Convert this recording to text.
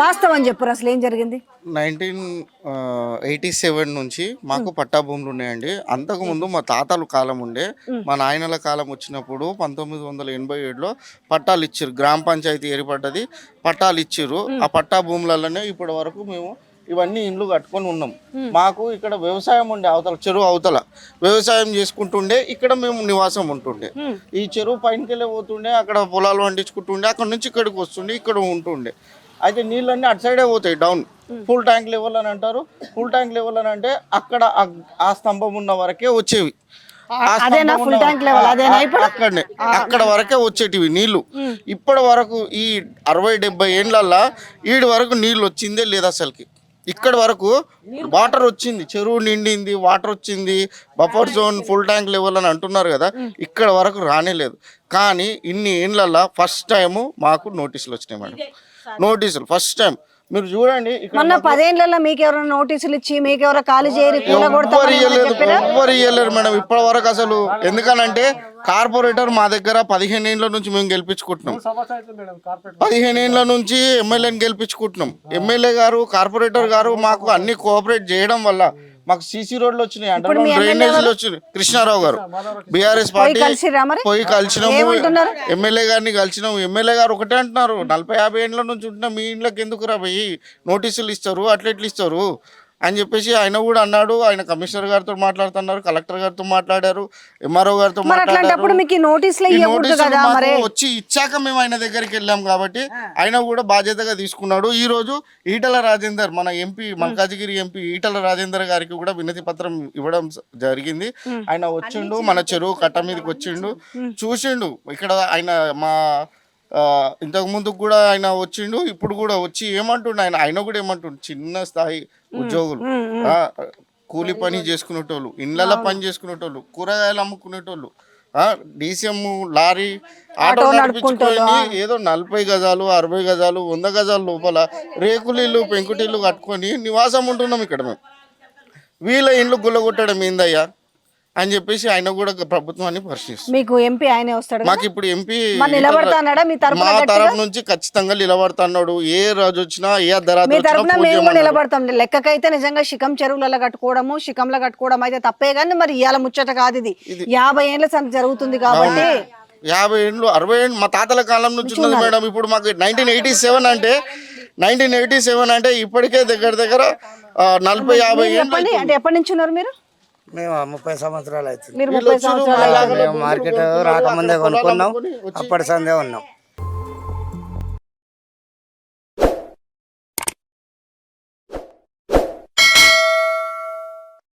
వాస్తవం చెప్పరు అసలు ఏం జరిగింది? నైన్టీన్ ఎయిటీ సెవెన్ నుంచి మాకు పట్టా భూములు ఉన్నాయండి. అంతకుముందు మా తాతల కాలం ఉండే. మా నాయనల కాలం వచ్చినప్పుడు పంతొమ్మిది వందల ఎనభై ఏడులో పట్టాలు ఇచ్చారు. గ్రామ పంచాయతీ ఏర్పడ్డది. పట్టాలు ఇచ్చారు. ఆ పట్టా భూములలోనే ఇప్పటి వరకు మేము ఇవన్నీ ఇండ్లు కట్టుకొని ఉన్నాం. మాకు ఇక్కడ వ్యవసాయం ఉండే అవతల చెరువు అవతల వ్యవసాయం చేసుకుంటుండే. ఇక్కడ మేము నివాసం ఉంటుండే. ఈ చెరువు పైనకి వెళ్ళి పోతుండే అక్కడ పొలాలు పండించుకుంటుండే అక్కడ నుంచి ఇక్కడికి వస్తుండే ఇక్కడ ఉంటుండే. అయితే నీళ్ళన్నీ అటు సైడే పోతాయి డౌన్. ఫుల్ ట్యాంక్ లెవెల్ అని అంటారు. ఫుల్ ట్యాంక్ లెవెల్ అని అంటే అక్కడ ఆ- స్తంభం ఉన్న వరకే వచ్చేవి? అక్కడనే. అక్కడ వరకే వచ్చేటివి నీళ్ళు ఇప్పటి వరకు ఈ అరవై డెబ్బై ఏండ్లల్లా ఈడి వరకు నీళ్ళు వచ్చిందే లేదు అసలుకి. ఇక్కడ వరకు వాటర్ వచ్చింది. చెరువు నిండింది వాటర్ వచ్చింది. Buffer zone full tank level అని అంటున్నారు కదా ఇక్కడ వరకు రానేలేదు. కానీ ఇన్ని ఏండ్లల్లా ఫస్ట్ టైము మాకు నోటీసులు వచ్చినాయి మేడం. నోటీసులు ఫస్ట్ టైం. మీరు చూడండి మొన్న పదేళ్ళలో మీకు ఎవరైనా నోటీసులు ఇచ్చి మీకు ఎవరో ఖాళీ చేయరు ఇయ్యలేరు మేడం. ఇప్పటి వరకు అసలు ఎందుకనంటే కార్పొరేటర్ మా దగ్గర పదిహేను ఏళ్ళ నుంచి మేము గెలిపించుకుంటున్నాం. పదిహేను ఏళ్ళ నుంచి ఎమ్మెల్యేని గెలిపించుకుంటున్నాం. ఎమ్మెల్యే గారు కార్పొరేటర్ గారు మాకు అన్ని కోఆపరేట్ చేయడం వల్ల మాకు సీసీ రోడ్లు వచ్చినాయి ఎమ్మెల్యే డ్రైనేజీలు వచ్చినాయి. కృష్ణారావు గారు బీఆర్ఎస్ పార్టీ? పోయి కలిసినాము. ఏమంటున్నారు? ఎమ్మెల్యే గారిని కలిసినాం ఎమ్మెల్యే గారు ఒకటే అంటున్నారు నలభై యాభై ఏళ్ళ నుంచి ఉంటున్నా మీ ఇంట్లోకి ఎందుకు రా పోయి నోటీసులు ఇస్తారు అట్లా ఇస్తారు? అని చెప్పేసి ఆయన కూడా అన్నాడు. ఆయన కమిషనర్ గారితో మాట్లాడుతున్నారు కలెక్టర్ గారితో మాట్లాడారు ఎంఆర్ఓ గారితో మాట్లాడారు. మీకు నోటీసులు వచ్చి ఇచ్చాక మేము ఆయన దగ్గరికి వెళ్ళాం కాబట్టి ఆయన కూడా బాధ్యతగా తీసుకున్నాడు. ఈ రోజు ఈటల రాజేందర్ మన ఎంపీ మల్కాజిగిరి ఎంపీ ఈటల రాజేందర్ గారికి కూడా వినతి పత్రం ఇవ్వడం జరిగింది. ఆయన వచ్చిండు మన చెరువు కట్ట మీదకి వచ్చిండు చూసిండు. ఇక్కడ ఆయన మా ఇంతకు ముందు కూడా ఆయన వచ్చిండు ఇప్పుడు కూడా వచ్చి ఏమంటుండు ఆయన ఆయన కూడా ఏమంటుండు చిన్న స్థాయి ఉద్యోగులు. ఆ, కూలి పని చేసుకునేటోళ్ళు ఇండ్లలో పని చేసుకునేటోళ్ళు కూరగాయలు అమ్ముకునేటోళ్ళు డీసీఎం లారీ ఆటో నడిపించుకొని ఏదో నలభై గజాలు అరవై గజాలు వంద గజాల లోపల రేకులీళ్ళు పెంకుటిల్లు కట్టుకొని నివాసం ఉంటున్నాం ఇక్కడ మేము. వీళ్ళ ఇండ్లు గుల్లగొట్టడం ఏందయ్యా? అని చెప్పేసి ఆయన కూడా ప్రభుత్వాన్ని ప్రశ్నిస్తుంది మీకు ఎంపీ ఆయనే వస్తాడు? మాకు ఇప్పుడు ఎంపీ మీ మా? తరఫు నుంచి ఖచ్చితంగా నిలబడుతున్నాడు. ఏ రోజు వచ్చినా ఏ చేయమన్నాడు. నిలబడతాం. లెక్కకైతే నిజంగా శిఖం చెరువులలో కట్టుకోవడము శిఖంలో కట్టుకోవడం అయితే తప్పే కానీ మరి ఇవాళ ముచ్చట కాదు ఇది. యాభై ఏళ్ళ సంత జరుగుతుంది కాబట్టి. యాభై ఏళ్ళు అరవై ఏళ్ళు మా తాతల కాలం నుంచి ఉన్నది మేడం. ఇప్పుడు మాకు నైన్టీన్ ఎయిటీ సెవెన్ అంటే నైన్టీన్ ఎయిటీ సెవెన్ అంటే ఇప్పటికే దగ్గర దగ్గర నలభై యాభై ఏళ్ళు అంటే ఎప్పటి నుంచి ఉన్నారు మీరు? మేము ముప్పై సంవత్సరాలు అవుతుంది. మార్కెట్ రాకముందే కొనుక్కున్నాం. అప్పటి సందే ఉన్నాం.